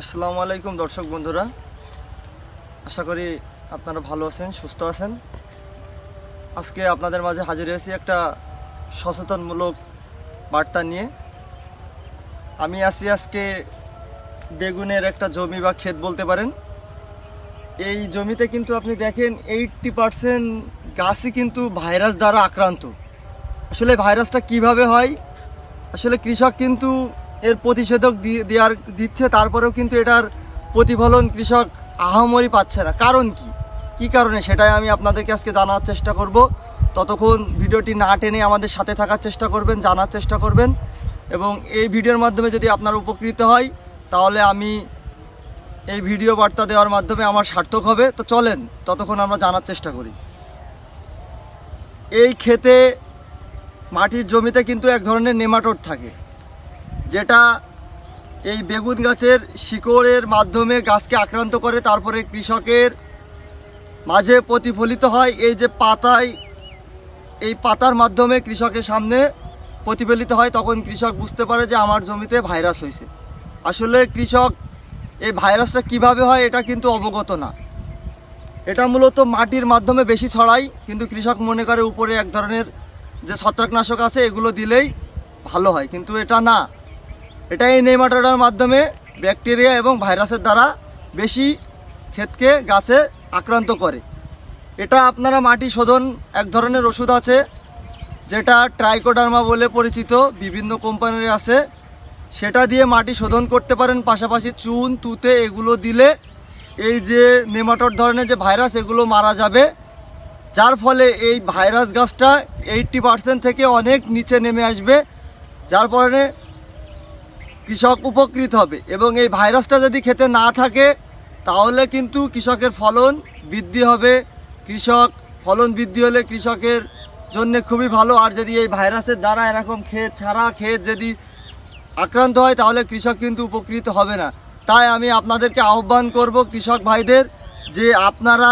আসসালামু আলাইকুম দর্শক বন্ধুরা। আশা করি আপনারা ভালো আছেন, সুস্থ আছেন। আজকে আপনাদের মাঝে হাজির হয়েছি একটা সচেতনমূলক বার্তা নিয়ে। আমি আছি আজকে বেগুনের একটা জমি বা ক্ষেত বলতে পারেন। এই জমিতে কিন্তু আপনি দেখেন এইটটি পারসেন্ট গাছই কিন্তু ভাইরাস দ্বারা আক্রান্ত। আসলে ভাইরাসটা কীভাবে হয়? আসলে কৃষক কিন্তু এর প্রতিষেধক দেওয়ার দিচ্ছে, তারপরেও কিন্তু এটার প্রতিফলন কৃষক আহামরি পাচ্ছে না। কারণ কি? কি কারণে? সেটাই আমি আপনাদেরকে আজকে জানার চেষ্টা করব। ততক্ষণ ভিডিওটি না টেনে আমাদের সাথে থাকার চেষ্টা করবেন, জানার চেষ্টা করবেন। এবং এই ভিডিওর মাধ্যমে যদি আপনার উপকৃত হয়, তাহলে আমি এই ভিডিও বার্তা দেওয়ার মাধ্যমে আমার সার্থক হবে। তো চলেন, ততক্ষণ আমরা জানার চেষ্টা করি। এই ক্ষেতে মাটির জমিতে কিন্তু এক ধরনের নেমাটোড থাকে। যেটা এই বেগুন গাছের শিকড়ের মাধ্যমে গাছকে আক্রান্ত করে, তারপরে কৃষকের মাঝে প্রতিফলিত হয়। এই যে পাতায়, এই পাতার মাধ্যমে কৃষকের সামনে প্রতিফলিত হয়, তখন কৃষক বুঝতে পারে যে আমার জমিতে ভাইরাস হয়েছে। আসলে কৃষক এই ভাইরাসটা কীভাবে হয়, এটা কিন্তু অবগত না। এটা মূলত মাটির মাধ্যমে বেশি ছড়ায়, কিন্তু কৃষক মনে করে উপরে এক ধরনের যে ছত্রাকনাশক আছে, এগুলো দিলেই ভালো হয়। কিন্তু এটা না। এটা এই নেমাটোডার মাধ্যমে ব্যাকটেরিয়া এবং ভাইরাসের দ্বারা বেশি ক্ষেতকে গাছে আক্রান্ত করে। এটা আপনারা মাটি শোধন এক ধরনের ওষুধ আছে, যেটা ট্রাইকোডার্মা বলে পরিচিত, বিভিন্ন কোম্পানির আছে। সেটা দিয়ে মাটি শোধন করতে পারেন, পাশাপাশি চুন, তুতে এগুলো দিলে এই যে নেমাটোড ধরনের যে ভাইরাস এগুলো মারা যাবে। যার ফলে এই ভাইরাস গাছটা এইটটি পার্সেন্ট থেকে অনেক নিচে নেমে আসবে। যার ফলে কৃষক উপকৃত হবে এবং এই ভাইরাসটা যদি খেতে না থাকে, তাহলে কিন্তু কৃষকের ফলন বৃদ্ধি হবে। কৃষক, ফলন বৃদ্ধি হলে কৃষকের জন্য খুবই ভালো। আর যদি এই ভাইরাসের দ্বারা এরকম ক্ষেত ছাড়া ক্ষেত যদি আক্রান্ত হয়, তাহলে কৃষক কিন্তু উপকৃত হবে না। তাই আমি আপনাদেরকে আহ্বান করব কৃষক ভাইদের যে আপনারা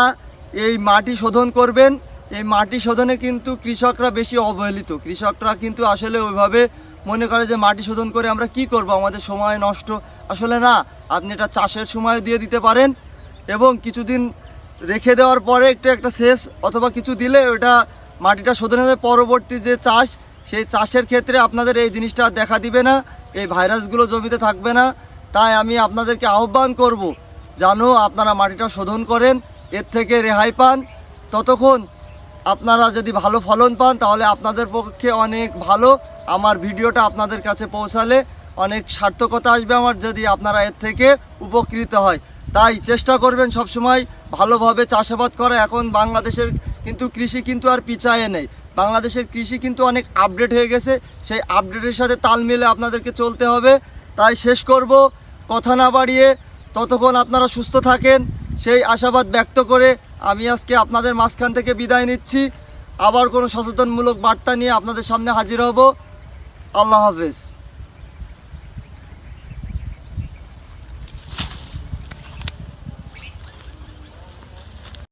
এই মাটি শোধন করবেন। এই মাটি শোধনে কিন্তু কৃষকরা বেশি অবহেলিত। কৃষকরা কিন্তু আসলে ওইভাবে মনে করে যে মাটি শোধন করে আমরা কি করব? আমাদের সময় নষ্ট। আসলে না, আপনি এটা চাষের সময় দিয়ে দিতে পারেন এবং কিছুদিন রেখে দেওয়ার পরে একটু একটা শেষ অথবা কিছু দিলে ওটা মাটিটা শোধন শোধনের পরবর্তী যে চাষ, সেই চাষের ক্ষেত্রে আপনাদের এই জিনিসটা দেখা দিবে না। এই ভাইরাসগুলো জমিতে থাকবে না। তাই আমি আপনাদেরকে আহ্বান করব জানো আপনারা মাটিটা শোধন করেন, এর থেকে রেহাই পান। ততক্ষণ আপনারা যদি ভালো ফলন পান, তাহলে আপনাদের পক্ষে অনেক ভালো। আমার ভিডিওটা আপনাদের কাছে পৌঁছালে অনেক সার্থকতা আসবে আমার যদি আপনারা এর থেকে উপকৃত হয়। তাই চেষ্টা করবেন সবসময় ভালোভাবে চাষাবাদ করা। এখন বাংলাদেশের কিন্তু কৃষি কিন্তু আর পিছায়ে নেই। বাংলাদেশের কৃষি কিন্তু অনেক আপডেট হয়ে গেছে। সেই আপডেটের সাথে তাল মিলে আপনাদেরকে চলতে হবে। তাই শেষ করব। কথা না বাড়িয়ে ততক্ষণ আপনারা সুস্থ থাকেন। সেই আশাবাদ ব্যক্ত করে আমি আজকে আপনাদের মাঝখান থেকে বিদায় নিচ্ছি। আবার কোনো সচেতনমূলক বার্তা নিয়ে আপনাদের সামনে হাজির হব। আল্লাহ হাফেজ।